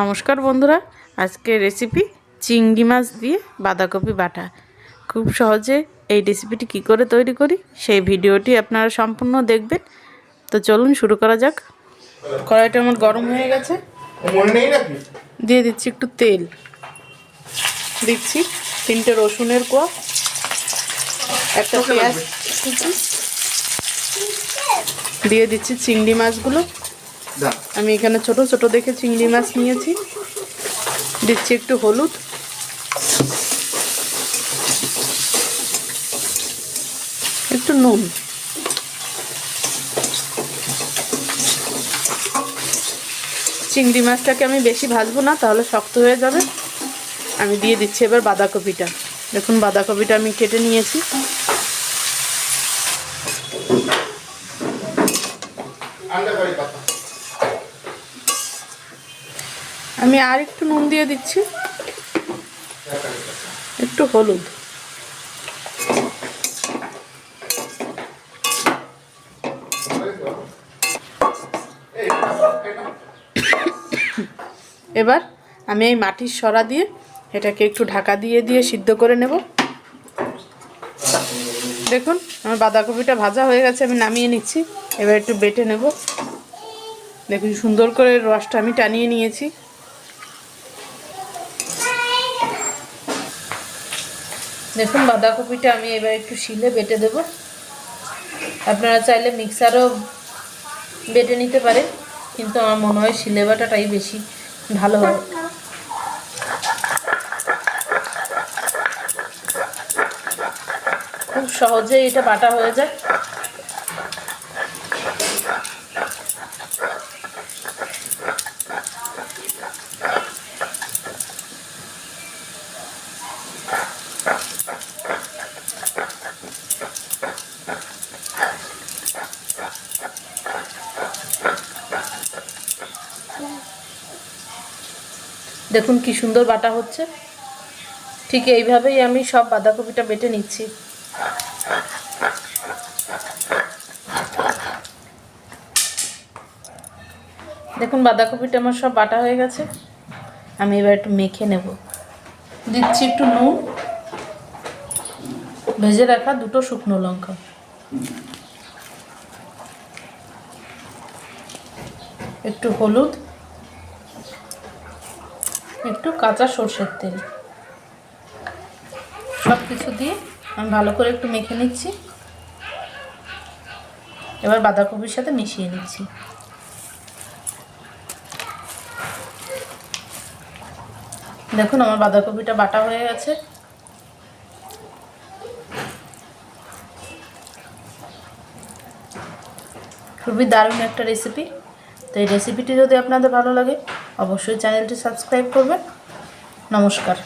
নমস্কার বন্ধুরা আজকে রেসিপি চিংড়ি মাছ দিয়ে বাঁধাকপি বাটা। খুব সহজে এই রেসিপিটি কি করে তৈরি করি সেই ভিডিওটি আপনারা সম্পূর্ণ দেখবেন। তো চলুন শুরু করা যাক। কড়াইটা আমার গরম হয়ে গেছে। দিয়ে দিচ্ছি একটু তেল। দিচ্ছি তিনটে রসুনের কোয়া একটা পেঁয়াজ দিয়ে দিচ্ছি চিংড়ি মাছগুলো। আমি এখানে ছোট ছোট দেখে চিংড়ি মাছ নিয়েছি। দিচ্ছি একটু হলুদ। একটু নুন। চিংড়ি মাছটাকে আমি বেশি ভাজবো না তাহলে শক্ত হয়ে যাবে। আমি দিয়ে দিচ্ছি এবার বাঁধাকপিটা। দেখুন বাঁধাকপিটা আমি কেটে নিয়েছি। আন্ডা কারি পাতা। আমি আর একটু নুন দিয়ে দিচ্ছি। একটু হলুদ। এবার আমি এই মাটির সরা দিয়ে এটাকে একটু ঢাকা দিয়ে দিয়ে সিদ্ধ করে নেব। দেখুন, আমার বাঁধাকপিটা ভাজা হয়ে গেছে, আমি নামিয়ে নিচ্ছি। এবার একটু বেটে নেব। দেখুন, সুন্দর করে রসটা আমি টানিয়ে নিয়েছি। দেখুন, বাঁধাকপিটা আমি এবার একটু শিলে বেটে দেব। আপনারা চাইলে মিক্সারও বেটে নিতে পারেন, কিন্তু আমার মনে হয় শিলে বাটাটাই বেশি ভালো হয় খুব সহজে এটা বাটা হয়ে যায়। দেখুন কি সুন্দর বাটা হচ্ছে। ঠিক এইভাবেই আমি সব বাঁধাকপিটা বেটে নিচ্ছি। দেখুন বাঁধাকপিটা আমার সব বাটা হয়ে গেছে। আমি এবার একটু মেখে নেব। দিচ্ছি একটু নুন। ভেজে রাখা দুটো শুকনো লঙ্কা। একটু হলুদ, একটু কাঁচা সর্ষের তেল। সব কিছু দিয়ে আমি ভালো করে একটু মেখে নিচ্ছি। এবার বাঁধাকপির সাথে মিশিয়ে নিচ্ছি। দেখুন, আমার বাঁধাকপিটা বাটা হয়ে গেছে। খুবই দারুণ একটা রেসিপি তো এই রেসিপিটি যদি আপনাদের ভালো লাগে অবশ্যই চ্যানেলটি সাবস্ক্রাইব করবেন। নমস্কার।